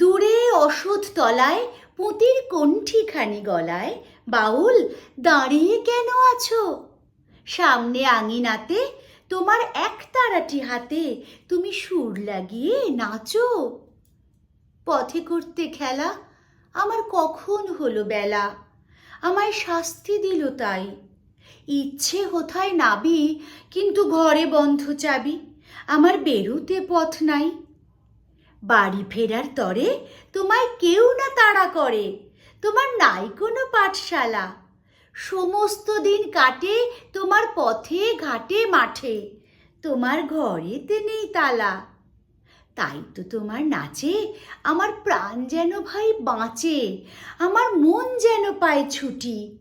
দূরে অসধ তলায়, পুঁতির কণ্ঠিখানি গলায়, বাউল, দাঁড়িয়ে কেন আছো? সামনে আঙিনাতে, তোমার এক তারাটি হাতে, তুমি সুর লাগিয়ে নাচো। পথে করতে খেলা, আমার কখন হলো বেলা? আমায় শাস্তি দিল তাই। ইচ্ছে কোথায় নাবি, কিন্তু ঘরে বন্ধ চাবি। আমার বেরুতে পথ নাই। বাড়ি ফেরার তরে তোমায় কেউ না তাড়া করে। তোমার নাই কোনো পাঠশালা। সমস্ত দিন কাটে তোমার পথে, ঘাটে, মাঠে। তোমার ঘরেতে নেই তালা। তাই তো তোমার নাচে, আমার প্রাণ যেন ভাই বাঁচে, আমার মন যেন পায় ছুটি।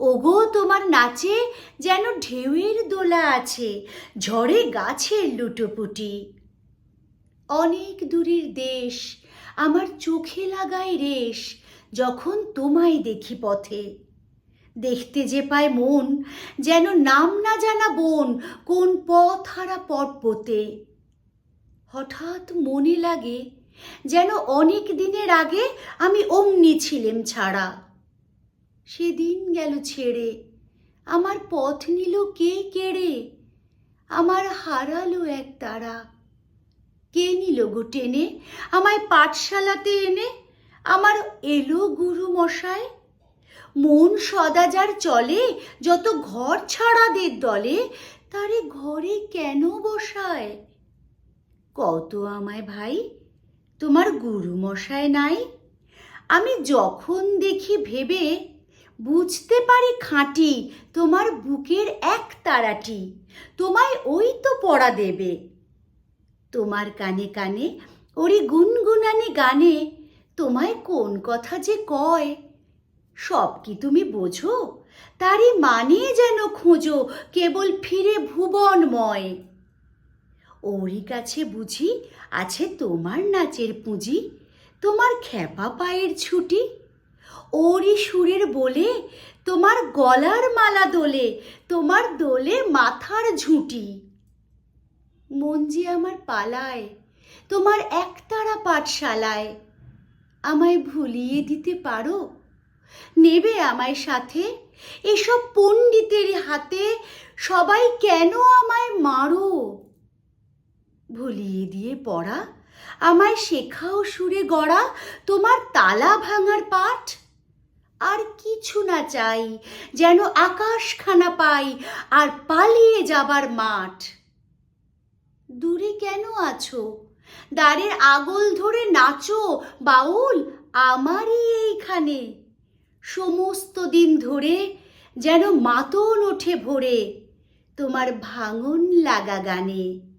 ওগো, তোমার নাচে যেন ঢেউয়ের দোলা আছে, ঝড়ে গাছের লুটোপুটি। অনেক দূরের দেশ, আমার চোখে লাগায় রেশ, যখন তোমায় দেখি পথে। দেখতে যে পায় মন, যেন নাম না জানা বোন, কোন পথ হারা পর্বতে। হঠাৎ মনে লাগে, যেন অনেক দিনের আগে আমি অমনি ছিলেম ছাড়া। সেদিন গেল ছেড়ে, আমার পথ নিল কে কেড়ে? আমার হারালো এক তারা। কে নিল গো টেনে? আমায় পাঠশালাতে এনে আমার এলো গুরু মশায় মন সদাজার চলে, যত ঘর ছাড়াদের দলে, তারে ঘরে কেন বসায়? কত আমায় ভাই, তোমার গুরু মশায় নাই? আমি যখন দেখি ভেবে, বুঝতে পারি খাঁটি, তোমার বুকের এক তারাটি, তোমায় ওই তো পড়া দেবে। তোমার কানে কানে, ওরি গুনগুনানি গানে, তোমায় কোন কথা যে কয়? সব কি তুমি বোঝো? তারই মানে যেন খোঁজো, কেবল ফিরে ভুবনময়। ওরই কাছে বুঝি আছে তোমার নাচের পুঁজি, তোমার খ্যাপা পায়ের ছুটি। ওরই সুরের বলে তোমার গলার মালা দোলে, তোমার দোলে মাথার ঝুঁটি। মন যে আমার পালায়, তোমার একতারা পাঠশালায়। আমায় ভুলিয়ে দিতে পারো? নেবে আমায় সাথে? এসব পণ্ডিতের হাতে সবাই কেন আমায় মারো? ভুলিয়ে দিয়ে পড়া, আমায় শেখাও সুরে গড়া, তোমার তালা ভাঙার পাঠ? আর কিছু না চাই, যেন আকাশখানা পাই, আর পালিয়ে যাবার মাঠ। দূরে কেন আছো? দ্বারের আগল ধরে নাচো, বাউল, আমারই এইখানে। সমস্ত দিন ধরে যেন মাতন ওঠে ভোরে, তোমার ভাঙন লাগা গানে।